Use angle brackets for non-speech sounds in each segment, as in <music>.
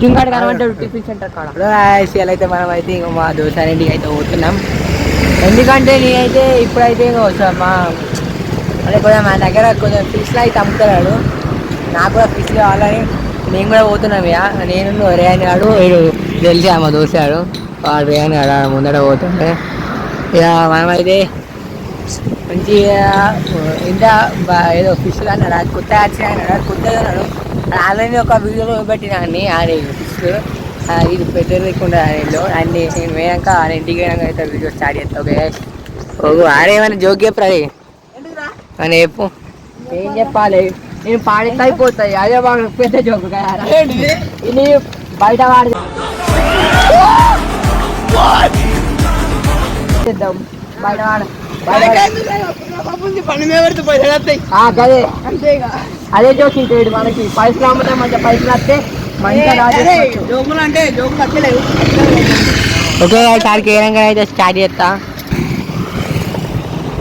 జింగాడు కనబడ్డాడు tiffin centre కాడ? అయితే మనం అయితే ఇంకో మా దోసారి ఇంటికి అయితే పోతున్నాం. ఎందుకంటే నేనైతే ఇప్పుడైతే ఇంకో మా అంటే కొంచెం మా దగ్గర కొంచెం ఫిష్లు అయితే అమ్ముతున్నాడు. నాకు కూడా ఫిష్ కావాలని నేను కూడా పోతున్నాం ఇక. నేను రేయన్ గాడు వీడు తెలిసి మా దోసాడు. వాడు రేయన్ గాడు ఆడ ముందర పోతుండే. ఇక మనమైతే మంచిగా ఇంత బా- ఏదో ఫిష్ అన్నాడు అది కొత్త వచ్చిన అన్నాడు కొత్తగా అన్నాడు ఆల్రెడీ ఒక వీడియోలో పెట్టిన అన్ని ఆడే ఫిష్ ఇది పెద్ద లేకుండా ఆడేలో అన్ని నేను పోయాక ఆయన ఇంటికి పోయాక అయితే వీడియో స్టార్ట్ చేస్తా ఓకే ఓ ఆడేమైనా జోక్ చెప్పరా? అని చెప్పు ఏం చెప్పాలి నేను పాడితే అయిపోతాయి అదే బాగా పెద్ద జోక్ కదా ఇది బయట వాడి బయట వాడ బయట వాడ- ఆ, గదే అదే జోక్ ఇంకేడు మనకి పైసలు అమ్మితే మంచిగా పైసలు వస్తే మంచిగా రాజేసుకోవచ్చు. జోకులు అంటే జోకులు వచ్చలేవు ఓకే సార్కి ఏ రంగా అయితే స్టార్ట్ చేస్తా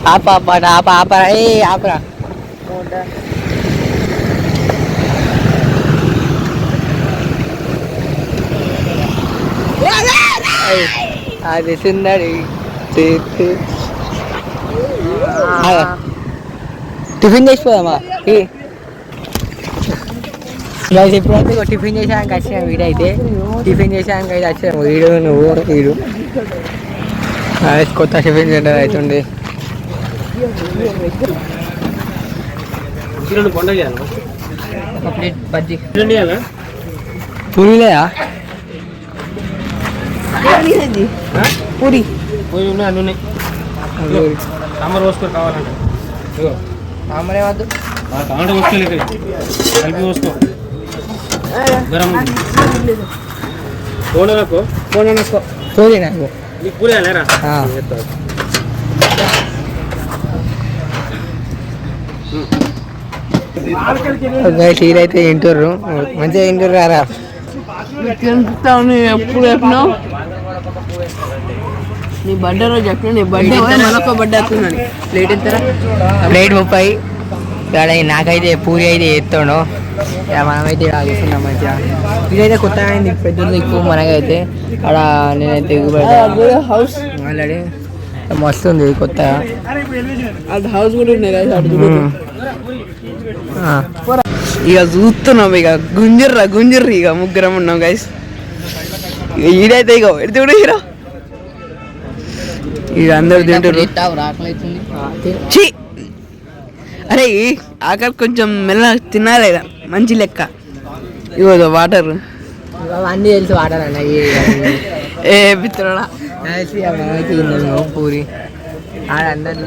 ఆప ఆప ఆప ఆపరా ఏ ఆపరా ఏయ్, అది సుందరి చేతి. ఆ, టిఫిన్ చేసిపోదామా ఈ. గైస్ ఇప్పుడైతే ఇగో టిఫిన్ చేసాక వచ్చిన వీడు అయితే టిఫిన్ చేసాక అయితే వచ్చాము వీడు నువ్వు వీడు. కొత్త టిఫిన్ సెంటర్ అవుతుంది. పూరీలేదా పూరి. పోయి ఉన్నాయి అన్నీ ఉన్నాయి. సాంబార్ పోసుకో కావాలంటే. ఇగో వద్దు. కావాలంటే పోసుకోలేదు కలిపి పోసుకో. గరం. ఫోన్ అనుకో ఫోన్ అనుకో పూరి నాకు. నీకు పూరి లేరా వీరైతే తింటుర్రు. మంచిగా తింటుర్రు రా తింటావు ఎప్పుడు చెప్పినావు? నీ బర్త్డే రోజు చెప్పిన నీ బర్త్డే మరొక బర్త్డే వస్తుందని లేట్ ఎంతరా ప్లేట్ ముప్పై. ఇక్కడ నాకైతే పూరి అయితే ఎత్తాడు. మనమైతే ఇలా చూస్తున్నాం మంచిగా. ఇదైతే కొత్తగా అయింది పెద్దది ఎక్కువ మనకైతే. అక్కడ నేనైతే ఎగుబడి హౌస్ ఆల్రెడీ మస్తు ఉంది కొత్తగా. అది హౌస్ కూడా ఉన్నాయి. ఇక చూస్తున్నాం ఇక. గుంజర్రా గుంజర్రి ఇక. ముగ్గురం ఉన్నాం గైస్ ఇక ఈడైతే ఇక ఎడితే కూడా హీరో అందరు తింటారు ఛీ! అరే ఆకలి కొంచెం మెల్ల తినాలి. మంచి లెక్క. ఇగో వాటర్. అవన్నీ తెలుసు వాడాలన్న <laughs> ఏ పిత్రుడా. పూరి. అందరు.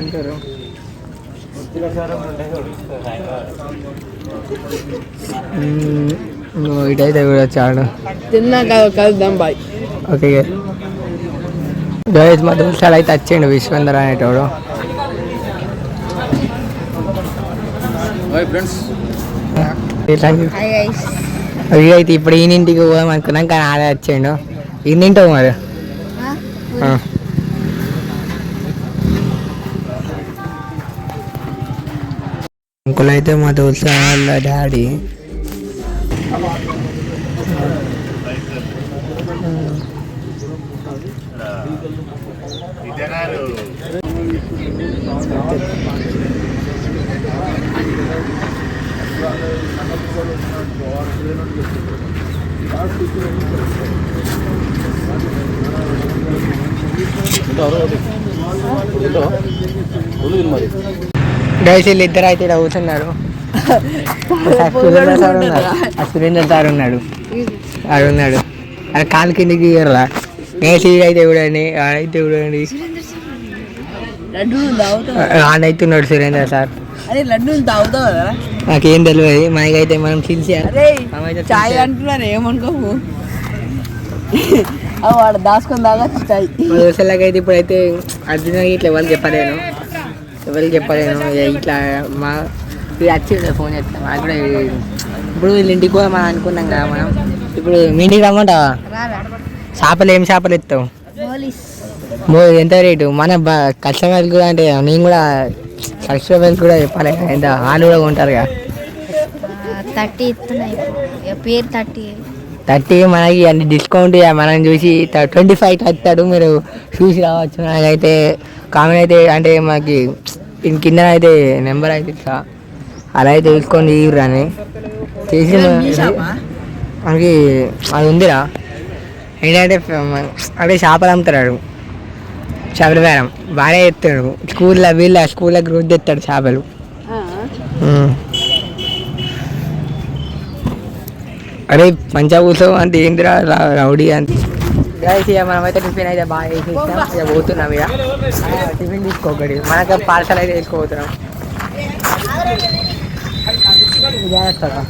ఇగో ఇటైతే కూడా చాడు తిన్నాక కలుద్దాం బాయ్. ఓకే. గైస్ మా దోస్తాడు అయితే వచ్చిండు విశ్వందర్ అనేటోడు. అయితే ఇప్పుడు ఈయనింటికి పోదాం అనుకున్నాం కానీ ఆడే వచ్చిండు ఈయనింటావు మరి. అంకుల్ అయితే మా దోస్తు వాళ్ళ డాడీ. గైస్ వీళ్ళు ఇద్దరు అయితే ఇక్కడ కూర్చున్నారు. సురేంద్ర సార్ ఉన్నారు. సురేంద్ర సార్ ఉన్నాడు. ఆడున్నాడు. అది కాలు కిందకి గీయరా గైస్ ఇది అయితే చూడండి ఆడైతే చూడండి లడ్డు తాగుతావు? ఆడైతే ఉన్నాడు సురేంద్ర సార్. అరే లడ్డు తాగుతావు? కదా నాకేం తెలియదు మనకైతే మనం అరే చాయ్ అంటున్నారు ఏమనుకోము ఆ వాడు దాచుకొని తాగచ్చు చాయ్. దోశలకైతే ఇప్పుడైతే అర్జున్ ఇట్లా ఎవరు చెప్పలేను. ఎవరు చెప్పలేను. ఇట్లా మా ఇది వచ్చింది ఫోన్ చేస్తాం. అది కూడా ఇప్పుడు వీళ్ళ ఇంటికి కూడా మనం అనుకున్నాం కదా మనం. ఇప్పుడు మీ ఇంటికి రమ్మంటావా? చేపలు ఏం చేపలు ఎత్తావు? ఎంత రేటు? మన కస్టమర్ కూడా అంటే నేను కూడా కస్టమర్స్ కూడా చెప్పాలి ఎంత? వాళ్ళు కూడా కొంటారు కదా. థర్టీ పేరు థర్టీ. థర్టీ మనకి అన్ని డిస్కౌంట్ మనం చూసి ట్వంటీ ఫైవ్ థర్టీ మీరు చూసి రావచ్చు. నాకైతే కామెంట్ అయితే అంటే మనకి దీని కింద అయితే నెంబర్ అయితే ఇట్లా అలా అయితే తీసుకొని రాని చేసి మనకి అది ఉందిరా. ఏంటంటే అంటే చేపలు అమ్ముతాడు చేపల బేరం. బాగానే చెప్తాడు స్కూల్లో వీళ్ళ స్కూల్లో గ్రూప్ తెస్తాడు చేపలు. అరే మంచిగా కూర్చో అంటే ఏంటిరా రౌడీ అంటే గైస్ ఇక మనమైతే టిఫిన్ అయితే బాగా వేసేసాం ఇక పోతున్నాం ఇక. టిఫిన్ తీసుకోకడి మనకు పార్సల్ అయితే జాగ్రత్తగా.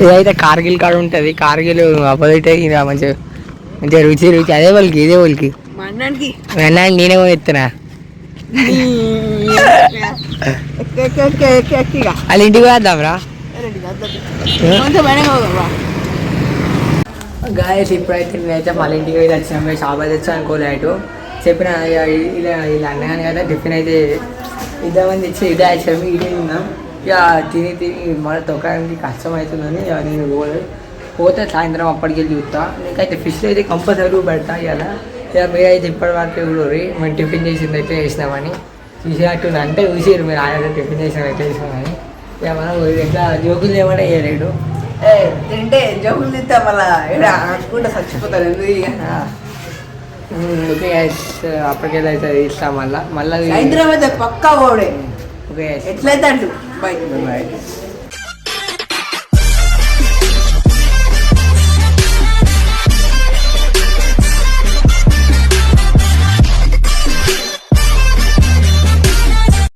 ఇదైతే కార్గిల్ కాడ ఉంటుంది కార్గిల్ అపోజిట్ ఇక మంచిగా మంచిగా రుచి రుచి. అదే వాళ్ళకి ఇదే వాళ్ళకి. వెన్నా నేనే ఎత్తున్నా వాళ్ళ ఇంటికి వేద్దాంరా గాయస్ ఇప్పుడైతే నేనైతే వాళ్ళ ఇంటికి అయితే వచ్చినాం. మేము షాప్ అయితే వచ్చాను అనుకోలేదు చెప్పిన ఇక ఇలా ఇలా అన్నగాని కదా టిఫిన్ అయితే ఇద్దామని తెచ్చి ఇదే వచ్చాము ఇదే ఉన్నాం ఇక తిని తిని మళ్ళీ తొక్కడానికి కష్టం అవుతుందని ఇక నేను పోలేదు పోతే సాయంత్రం అప్పటికి వెళ్ళి చూస్తా. నీకైతే ఫిష్ అయితే కంపల్సరీ పెడతా ఇవాళ ఇక మీరైతే ఇప్పటి వరకు కూడా మేము టిఫిన్ చేసింది అయితే వేసినామని చూసినట్టు అంటే చూసారు మీరు ఆయన టిఫిన్ చేసిన అయితే వేసినామని ఇక మనం ఎట్లా జోకులు ఏమైనా వేయలేడు తింటే జోకులు తింటే మళ్ళా అనుకుంటే చచ్చిపోతారు. ఎందుకు ఇక? ఓకే గైస్ అప్పటికైతే అయితే ఇస్తాం మళ్ళా. మళ్ళీ అయితే పక్కా పోడే. ఓకే ఎట్లయితే అటు. Bye bye